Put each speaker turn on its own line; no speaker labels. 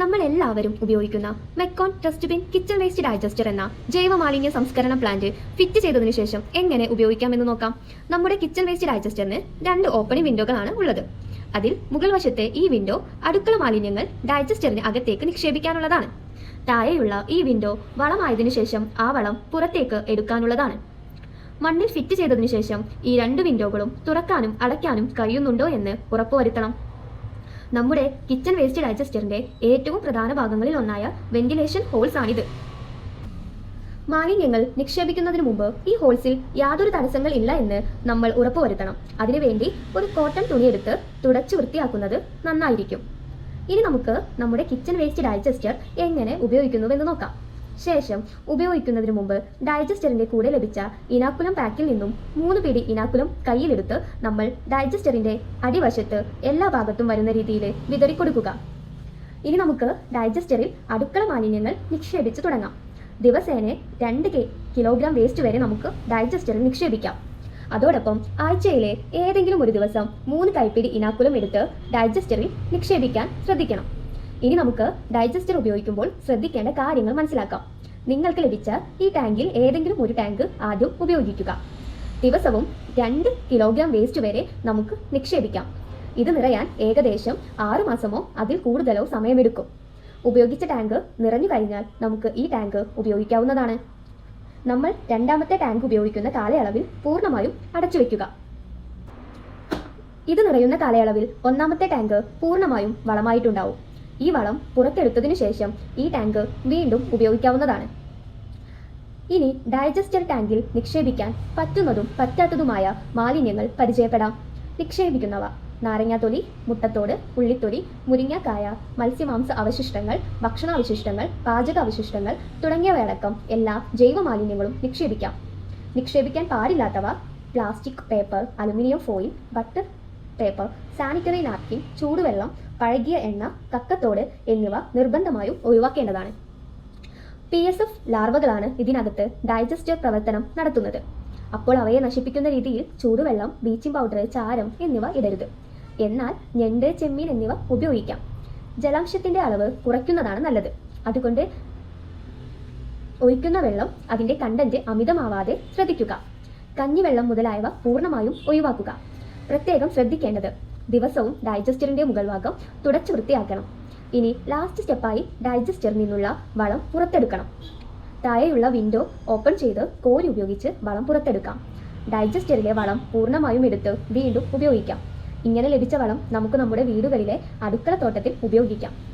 നമ്മൾ എല്ലാവരും ഉപയോഗിക്കുന്ന മെക്കോൺ ഡസ്റ്റ്ബിൻ കിച്ചൺ വേസ്റ്റ് ഡൈജസ്റ്റർ എന്ന ജൈവ മാലിന്യ സംസ്കരണ പ്ലാന്റ് ഫിറ്റ് ചെയ്തതിനു ശേഷം എങ്ങനെ ഉപയോഗിക്കാമെന്ന് നോക്കാം. നമ്മുടെ കിച്ചൺ വേസ്റ്റ് ഡൈജസ്റ്ററിന് രണ്ട് ഓപ്പണിംഗ് വിൻഡോകളാണ് ഉള്ളത്. അതിൽ മുകൾ വശത്തെ ഈ വിൻഡോ അടുക്കള മാലിന്യങ്ങൾ ഡൈജസ്റ്ററിന് അകത്തേക്ക് നിക്ഷേപിക്കാനുള്ളതാണ്. താഴെയുള്ള ഈ വിൻഡോ വളമായതിനു ശേഷം ആ വളം പുറത്തേക്ക് എടുക്കാനുള്ളതാണ്. മണ്ണിൽ ഫിറ്റ് ചെയ്തതിനു ശേഷം ഈ രണ്ട് വിൻഡോകളും തുറക്കാനും അടയ്ക്കാനും കഴിയുന്നുണ്ടോ എന്ന് ഉറപ്പുവരുത്തണം. നമ്മുടെ കിച്ചൺ വേസ്റ്റ് ഡൈജസ്റ്ററിന്റെ ഏറ്റവും പ്രധാന ഭാഗങ്ങളിൽ ഒന്നായ വെന്റിലേഷൻ ഹോൾസ് ആണിത്. മാലിന്യങ്ങൾ നിക്ഷേപിക്കുന്നതിന് മുമ്പ് ഈ ഹോൾസിൽ യാതൊരു തടസ്സങ്ങൾ ഇല്ല എന്ന് നമ്മൾ ഉറപ്പുവരുത്തണം. അതിനുവേണ്ടി ഒരു കോട്ടൺ തുണിയെടുത്ത് തുടച്ചു വൃത്തിയാക്കുന്നത് നന്നായിരിക്കും. ഇനി നമുക്ക് നമ്മുടെ കിച്ചൺ വേസ്റ്റ് ഡൈജസ്റ്റർ എങ്ങനെ ഉപയോഗിക്കുന്നുവെന്ന് നോക്കാം. ശേഷം ഉപയോഗിക്കുന്നതിന് മുമ്പ് ഡൈജസ്റ്ററിന്റെ കൂടെ ലഭിച്ച ഇനാക്കുലം പാക്കിൽ നിന്നും മൂന്ന് പിടി ഇനാക്കുലം കയ്യിലെടുത്ത് നമ്മൾ ഡൈജസ്റ്ററിന്റെ അടിവശത്ത് എല്ലാ ഭാഗത്തും വരുന്ന രീതിയിൽ വിതറിക്കൊടുക്കുക. ഇനി നമുക്ക് ഡൈജസ്റ്ററിൽ അടുക്കള മാലിന്യങ്ങൾ നിക്ഷേപിച്ച് തുടങ്ങാം. ദിവസേന രണ്ട് കിലോഗ്രാം വേസ്റ്റ് വരെ നമുക്ക് ഡൈജസ്റ്ററിൽ നിക്ഷേപിക്കാം. അതോടൊപ്പം ആഴ്ചയിലെ ഏതെങ്കിലും ഒരു ദിവസം മൂന്ന് കൈപ്പിടി ഇനാക്കുലം എടുത്ത് ഡൈജസ്റ്ററിൽ നിക്ഷേപിക്കാൻ ശ്രദ്ധിക്കണം. ഇനി നമുക്ക് ഡൈജസ്റ്റർ ഉപയോഗിക്കുമ്പോൾ ശ്രദ്ധിക്കേണ്ട കാര്യങ്ങൾ മനസ്സിലാക്കാം. നിങ്ങൾക്ക് ലഭിച്ച ഈ ടാങ്കിൽ ഏതെങ്കിലും ഒരു ടാങ്ക് ആദ്യം ഉപയോഗിക്കുക. ദിവസവും രണ്ട് കിലോഗ്രാം വേസ്റ്റ് വരെ നമുക്ക് നിക്ഷേപിക്കാം. ഇത് നിറയാൻ ഏകദേശം ആറു മാസമോ അതിൽ കൂടുതലോ സമയമെടുക്കും. ഉപയോഗിച്ച ടാങ്ക് നിറഞ്ഞു കഴിഞ്ഞാൽ നമുക്ക് ഈ ടാങ്ക് ഉപയോഗിക്കാവുന്നതാണ്. നമ്മൾ രണ്ടാമത്തെ ടാങ്ക് ഉപയോഗിക്കുന്ന കാലയളവിൽ പൂർണമായും അടച്ചു വയ്ക്കുക ഇത് നിറയുന്ന കാലയളവിൽ ഒന്നാമത്തെ ടാങ്ക് പൂർണമായും വളമായിട്ടുണ്ടാവും. ഈ വളം പുറത്തെടുത്തതിനു ശേഷം ഈ ടാങ്ക് വീണ്ടും ഉപയോഗിക്കാവുന്നതാണ്. ഇനി ഡൈജസ്റ്റർ ടാങ്കിൽ നിക്ഷേപിക്കാൻ പറ്റുന്നതും പറ്റാത്തതുമായ മാലിന്യങ്ങൾ പരിചയപ്പെടാം. നിക്ഷേപിക്കുന്നവ നാരങ്ങാത്തൊലി മുട്ടത്തോട് ഉള്ളിത്തൊലി മുരിങ്ങക്കായ മത്സ്യമാംസ അവശിഷ്ടങ്ങൾ ഭക്ഷണാവശിഷ്ടങ്ങൾ പാചക അവശിഷ്ടങ്ങൾ തുടങ്ങിയവയടക്കം എല്ലാ ജൈവ മാലിന്യങ്ങളും നിക്ഷേപിക്കാം. നിക്ഷേപിക്കാൻ പാടില്ലാത്തവ plastic paper aluminium foil butter paper sanitary napkin ചൂടുവെള്ളം പഴകിയ എണ്ണ കക്കത്തോട് എന്നിവ നിർബന്ധമായും ഒഴിവാക്കേണ്ടതാണ്. പി എസ് എഫ് ലാർവകളാണ് ഇതിനകത്ത് ഡൈജസ്റ്റർ പ്രവർത്തനം നടത്തുന്നത്. അപ്പോൾ അവയെ നശിപ്പിക്കുന്ന രീതിയിൽ ചൂടുവെള്ളം ബ്ലീച്ചിങ് പൗഡർ ചാരം എന്നിവ ഇടരുത്. എന്നാൽ ഞണ്ട് ചെമ്മീൻ എന്നിവ ഉപയോഗിക്കാം. ജലാംശത്തിന്റെ അളവ് കുറയ്ക്കുന്നതാണ് നല്ലത്. അതുകൊണ്ട് ഒഴിക്കുന്ന വെള്ളം അതിന്റെ കണ്ടന്റ് അമിതമാവാതെ ശ്രദ്ധിക്കുക. കഞ്ഞിവെള്ളം മുതലായവ പൂർണമായും ഒഴിവാക്കുക. പ്രത്യേകം ശ്രദ്ധിക്കേണ്ടത് ദിവസവും ഡൈജസ്റ്ററിന്റെ മുകൾ ഭാഗം തുടച്ചു വൃത്തിയാക്കണം. ഇനി ലാസ്റ്റ് സ്റ്റെപ്പായി ഡൈജസ്റ്ററിൽ നിന്നുള്ള വളം പുറത്തെടുക്കണം. താഴെയുള്ള വിൻഡോ ഓപ്പൺ ചെയ്ത് കോരി ഉപയോഗിച്ച് വളം പുറത്തെടുക്കാം. ഡൈജസ്റ്ററിലെ വളം പൂർണമായും എടുത്ത് വീണ്ടും ഉപയോഗിക്കാം. ഇങ്ങനെ ലഭിച്ച വളം നമുക്ക് നമ്മുടെ വീടുകളിലെ അടുക്കള തോട്ടത്തിൽ ഉപയോഗിക്കാം.